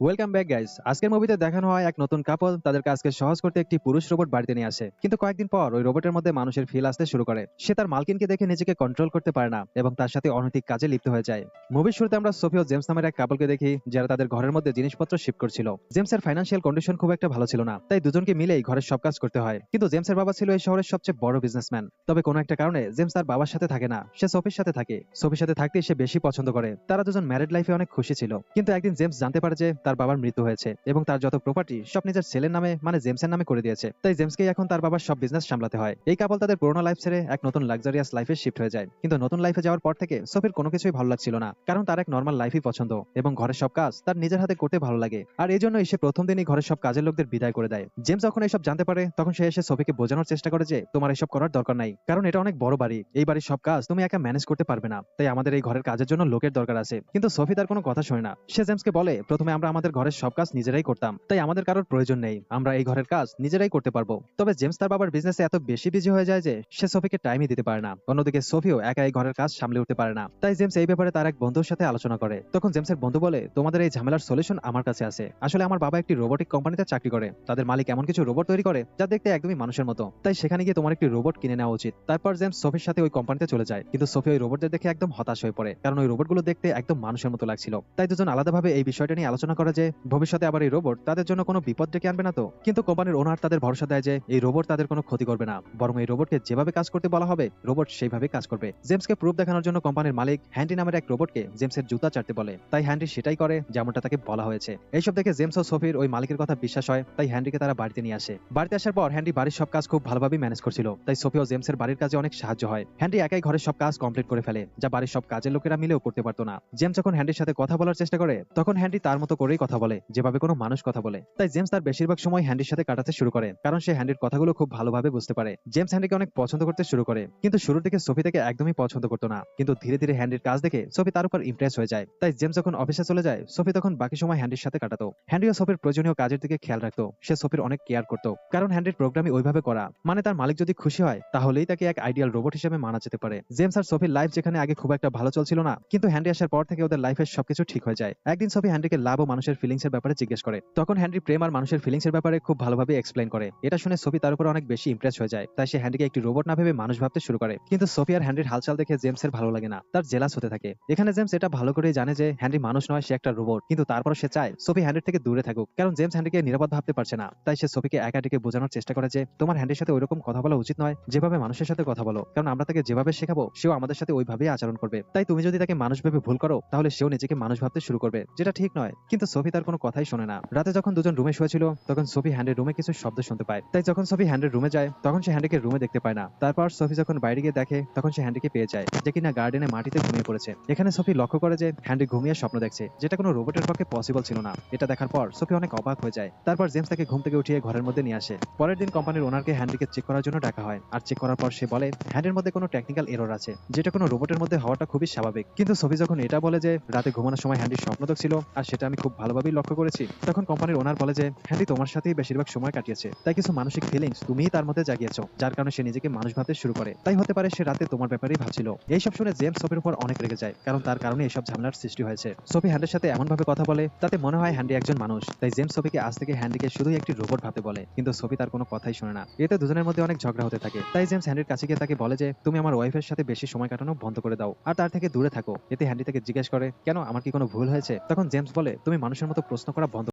Welcome back guys আজকের মুভিতে দেখানো হয় এক নতুন কাপল তাদের কাজকে সহজ করতে একটি পুরুষ রোবট বাড়িতে নিয়ে আসে। কিন্তু কয়েকদিন পর ওই রোবটের মধ্যে মানুষের ফিল আসতে শুরু করে। সে তার মালকিনকে দেখে নিজেকে কন্ট্রোল করতে পারে না এবং তার সাথে অনৈতিক কাজে লিপ্ত হয়ে যায়। মুভির শুরুতে আমরা সোফি ও জেমস নামের এক কাপলকে দেখি, যারা তাদের ঘরের মধ্যে জিনিসপত্র শিফট করছিল। জেমসের ফাইন্যান্সিয়াল কন্ডিশন খুব একটা ভালো ছিল না, তাই দুজনকে মিলেই ঘরের সব কাজ করতে হয়। কিন্তু জেমসের বাবা ছিল এই শহরের সবচেয়ে বড় বিজনেসম্যান তবে কোনো একটা কারণে জেমস তার বাবার সাথে থাকে না, সে সোফির সাথে থাকে। সোফির সাথে থাকতে সে বেশি পছন্দ করে। তারা দুজন ম্যারিড লাইফে অনেক খুশি ছিল। কিন্তু একদিন জেমস জানতে পারে যে তার বাবার মৃত্যু হয়েছে এবং তার যত প্রপার্টি সব নিজের ছেলের নামে মানে জেমসের নামে করে দিয়েছে। তাই জেমসকে এখন তার বাবার সব বিজনেস সামলাতে হয়। এই কাপল তাদের পুরোনো লাইফ ছেড়ে এক নতুন লাক্সারিয়াস লাইফে শিফট হয়ে যায়। কিন্তু নতুন লাইফে যাওয়ার পর থেকে সোফির কোনো কিছুই ভালো লাগছিল না, কারণ তার এক নর্মাল লাইফই পছন্দ এবং ঘরের সব কাজ তার নিজের হাতে করতে ভালো লাগে। আর এই জন্য সে প্রথম দিনই ঘরের সব কাজের লোকদের বিদায় করে দেয়। জেমস যখন এসব জানতে পারে, তখন সে এসে সোফিকে বোঝানোর চেষ্টা করে যে, তোমার এসব করার দরকার নাই। কারণ এটা অনেক বড় বাড়ি। এই বাড়ির সব কাজ তুমি একা ম্যানেজ করতে পারবে না। তাই আমাদের এই ঘরের কাজের জন্য লোকের দরকার আছে। কিন্তু সোফি তার কোনো কথা শোনে না। সে জেমসকে বলে, প্রথমে আমরা আমাদের ঘরের সব কাজ নিজেরাই করতাম। তাই আমাদের কারোর প্রয়োজন নেই। আমরা এই ঘরের কাজ নিজেরাই করতে পারব। তবে জেমস তার বাবার বিজনেসে এত বেশি বিজি হয়ে যায় যে সে সোফিকে টাইমই দিতে পারে না। অন্যদিকে সোফিও একা এই ঘরের কাজ সামলে উঠতে পারে না। তাই জেমস এই ব্যাপারে তার এক বন্ধুর সাথে আলোচনা করে। তখন জেমসের বন্ধু বলে, তোমাদের এই ঝামেলার সলিউশন আমার কাছে আছে। আসলে আমার বাবা একটি রোবোটিক কোম্পানিতে চাকরি করে। তাদের মালিক এমন কিছু রোবট তৈরি করে যা দেখতে একদমই মানুষের মতো। তাই সেখানে গিয়ে তোমার একটি রোবট কিনে নেওয়া উচিত। তারপর জেমস সোফির সাথে ওই কোম্পানিতে চলে যায়। কিন্তু সোফি ওই রোবটদের দেখে একদম হতাশ হয়ে পড়ে। কারণ ওই রোবটগুলো দেখতে একদম মানুষের মতো লাগছিল। তাই দুজন আলাদাভাবে এই বিষয়টা নিয়ে আলোচনা করে যে ভবিষ্যতে আবার এই রোবট তাদের জন্য কোনো বিপদ ডেকে আনবে না তো? কিন্তু কোম্পানির ওনার তাদের ভরসা দেয় যে এই রোবট তাদের কোনো ক্ষতি করবে না। বরং এই রোবটকে যেভাবে কাজ করতে বলা হবে রোবট সেইভাবে কাজ করবে। জেমসকে প্রুফ দেখানোর জন্য কোম্পানির মালিক হ্যান্ডি নামের এক রোবটকে জেমসের জুতা চাটতে বলে। তাই হ্যান্ডি সেটাই করে যেমনটা তাকে বলা হয়েছে। এইসব দেখে জেমস ও সোফির ওই মালিকের কথা বিশ্বাস হয়, তাই হ্যান্ডিকে তারা বাড়িতে নিয়ে আসে। বাড়িতে আসার পর হ্যান্ডি বাড়ির সব কাজ খুব ভালোভাবে ম্যানেজ করছিল। তাই সোফি ও জেমসের বাড়ির কাজে অনেক সাহায্য হয়। হ্যান্ডি একাই ঘরের সব কাজ কমপ্লিট করে ফেলে, যা বাড়ির সব কাজের লোকেরা মিলেও করতে পারতো না। জেমস যখন হ্যান্ডির সাথে কথা বলার চেষ্টা করে, তখন হ্যান্ডি তার মতো করেই কথা বলে, যেভাবে কোনো মানুষ কথা বলে। তাই জেমস তার বেশিরভাগ সময় হ্যান্ডির সাথে কাটাতে শুরু করে, কারণ সে হ্যান্ডির কথাগুলো খুব ভালোভাবে বুঝতে পারে। জেমস হ্যান্ডিকে অনেক পছন্দ করতে শুরু করে, কিন্তু শুরুর দিকে সোফি থেকে একদমই পছন্দ করতো না। কিন্তু ধীরে ধীরে হ্যান্ডির কাজ দেখে সোফি তার উপর ইমপ্রেস হয়ে যায়। তাই জেমস যখন অফিসে চলে যায়, সোফি তখন বাকি সময় হ্যান্ডির সাথে কাটাতো। হ্যান্ডি ও সোফির প্রয়োজনীয় কাজের দিকে খেয়াল রাখতো। সে সোফির অনেক কেয়ার করতো। কারণ হ্যান্ডির প্রোগ্রামই ওইভাবে করা। মানে তার মালিক যদি খুশি হয়, তাহলেই তাকে এক আইডিয়াল রোবট হিসেবে মানা যেতে পারে। জেমস আর সোফির লাইফ যেখানে আগে খুব একটা ভালো চলছিল না, কিন্তু হ্যান্ডি আসার পর থেকে ওদের লাইফের সবকিছু ঠিক হয়ে যায়। একদিন সোফি হ্যান্ডিকে লাভ ও মানুষের ফিলিংস এর ব্যাপারে জিজ্ঞেস করে। তখন হ্যান্ডি প্রেম আর মানুষের ফিলিংস এর ব্যাপারে খুব ভালোভাবে এক্সপ্লেন করে। এটা শুনে সোফি তার উপর অনেক বেশি ইমপ্রেস হয়ে যায়। তাই সে হ্যান্ডিকে একটি রোবট না ভেবে মানুষ ভাবতে শুরু করে। কিন্তু সোফি আর হ্যান্ডির হালচাল দেখে জেমসের ভালো লাগে না। তার জেলাস হতে থাকে। এখানে জেমস এটা ভালো করেই জানে যে হ্যান্ডি মানুষ নয়, সে একটা রোবট কিন্তু তারপর সে চায় সোফি হ্যান্ডির থেকে দূরে থাকুক। কারণ জেমস হ্যান্ডিকে নিরাপদ ভাবতে পারছে না। তাই সে সোফিকে একা ডেকে বোঝানোর চেষ্টা করে যে, তোমার হ্যান্ডির সাথে ওইরকম কথা বলা উচিত নয়। যেভাবে মানুষের সাথে কথা বলো। কারণ আমরা তাকে যেভাবে শেখাবো, সেও আমাদের সাথে ওইভাবেই আচরণ করবে। তাই তুমি যদি তাকে মানুষ ভেবে ভুল করো, তাহলে সেও নিজেকে মানুষ ভাবতে শুরু করবে। যেটা ঠিক নয়। কিন্তু সোফি তার কোনো কথাই শোনে না। রাতে যখন দুজন রুমে শুয়েছিল, তখন সোফি হ্যান্ডের রুমে কিছু শব্দ শুনতে পায়। তাই যখন সোফি হ্যান্ডের রুমে যায়, তখন সে হ্যান্ডিকে রুমে দেখতে পায় না। তারপর সোফি যখন বাইরে গিয়ে দেখে, তখন সে হ্যান্ডিকে পেয়ে যায়, যে কিনা গার্ডেনে মাটিতে ঘুমিয়ে পড়েছে। এখানে সোফি লক্ষ্য করে যে, হ্যান্ডি ঘুমিয়ে স্বপ্ন দেখছে, যেটা কোনো রোবটের পক্ষে পসিবল ছিল না। এটা দেখার পর সোফি অনেক অবাক হয়ে যায়। তারপর জেমস তাকে ঘুম থেকে উঠিয়ে ঘরের মধ্যে নিয়ে আসে। পরের দিন কোম্পানির ওনারকে হ্যান্ডিকে চেক করার জন্য ডাকা হয়। আর চেক করার পর সে বলে, হ্যান্ডের মধ্যে কোনো টেকনিক্যাল এরর আছে, যেটা কোনো রোবটের মধ্যে হওয়াটা খুবই স্বাভাবিক। কিন্তু সোফি যখন এটা বলে যে, রাতে ঘুমানোর সময় হ্যান্ডির স্বপ্ন ছিল, আর সেটা আমি খুব ভালোভাবেই লক্ষ্য করেছি। তখন কোম্পানির ওনার বলে যে হ্যান্ডি তোমার সাথেই বেশিরভাগ সময় কাটিয়েছে। তাই কিছু মানসিক ফিলিংস তুমিই তার মধ্যে জাগিয়েছো, যার কারণে সে নিজেকে মানুষ ভাবতে শুরু করে। তাই হতে পারে সে রাতে তোমার ব্যাপারেই ভাবছিল। এইসব শুনে জেমস সোফির উপর অনেক রেগে যায়, কারণ তার কারণে এসব ঝামেলার সৃষ্টি হয়েছে। সোফি হ্যান্ডের সাথে এমন ভাবে কথা বলে, তাতে মনে হয় হ্যান্ডি একজন মানুষ। তাই জেমস সোফিকে আজ থেকে হ্যান্ডিকে শুধুই একটি রোবট ভাবতে বলে, কিন্তু সোফি তার কোনো কথাই শোনে না। এতে দুজনের মধ্যে অনেক ঝগড়া হতে থাকে। তাই জেমস হ্যান্ডির কাছে গিয়ে তাকে বলে যে, তুমি আমার ওয়াইফের সাথে বেশি সময় কাটানো বন্ধ করে দাও। আর তার থেকে দূরে থাকো। এতে হ্যান্ডি থেকে জিজ্ঞেস করে, কেন, আমার কি কোনো ভুল হয়েছে? তখন জেমস বলে, তুমি মানুষের মতো প্রশ্ন করা বন্ধ